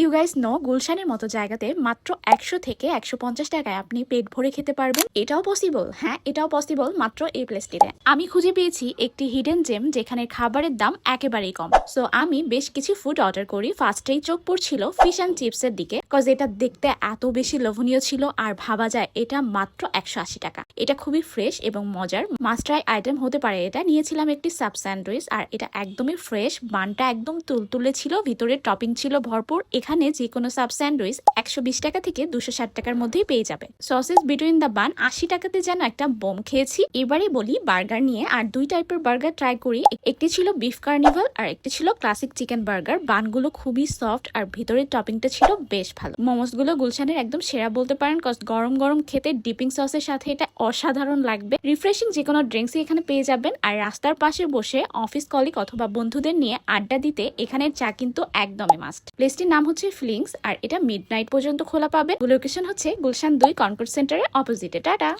You guys no গুলশানের মতো জায়গাতে মাত্র একশো থেকে একশো পঞ্চাশ টাকায় আপনি পেট ভরে খেতে পারবেন। এটাও পসিবল হ্যাঁ এটাও পসিবল মাত্র এই প্লেসটিতে আমি খুঁজে পেয়েছি একটি হিডেন জেম যেখানে খাবারের দাম একেবারেই কম। সো আমি বেশ কিছু ফুড অর্ডার করি। ফার্স্টেই চোখ পড়ছিল ফিশ অ্যান্ড চিপসের দিকে কজ এটা দেখতে এত বেশি লোভনীয় ছিল। আর ভাবা যায়, এটা মাত্র একশো আশি টাকা। এটা খুবই ফ্রেশ এবং মজার। মাস্টার আইটেম হতে পারে এটা। নিয়েছিলাম একটি সাব স্যান্ডউইচ আর এটা একদমই ফ্রেশ বানটা একদম তুলতুলে ছিল, ভিতরে টপিং ছিল ভরপুর। এখানে যে কোনো সাব স্যান্ডউইচ একশো বিশ টাকা থেকে দুশো ষাট টাকার মধ্যেই পেয়ে যাবে। সসেস বিটুইন দ্য বান আশি টাকাতে যেন একটা বোম খেয়েছি। এবারে বলি বার্গার নিয়ে আর দুই টাইপের বার্গার ট্রাই করি। একটি ছিল বিফ কার্নিভাল আর একটি ছিল ক্লাসিক চিকেন বার্গার। বানগুলো খুবই সফট আর ভিতরের টপিংটা ছিল বেশ ভালো। মোমোসগুলো গুলশানের একদম সেরা বলতে পারেন কজ গরম গরম খেতে ডিপিং সসের সাথে এটা অসাধারণ লাগবে। রিফ্রেশিং যে কোনো ড্রিঙ্কস এখানে পেয়ে যাবেন আর রাস্তার পাশে বসে অফিস কলিগ অথবা বন্ধুদের নিয়ে আড্ডা দিতে এখানের চা কিন্তু একদমই মাস্ট প্লেসটির নাম হচ্ছে ফিলিংস আর এটা মিড নাইট পর্যন্ত খোলা পাবে লোকেশন হচ্ছে গুলশান দুই কনকোর্ট সেন্টারের অপোজিটে টাটা!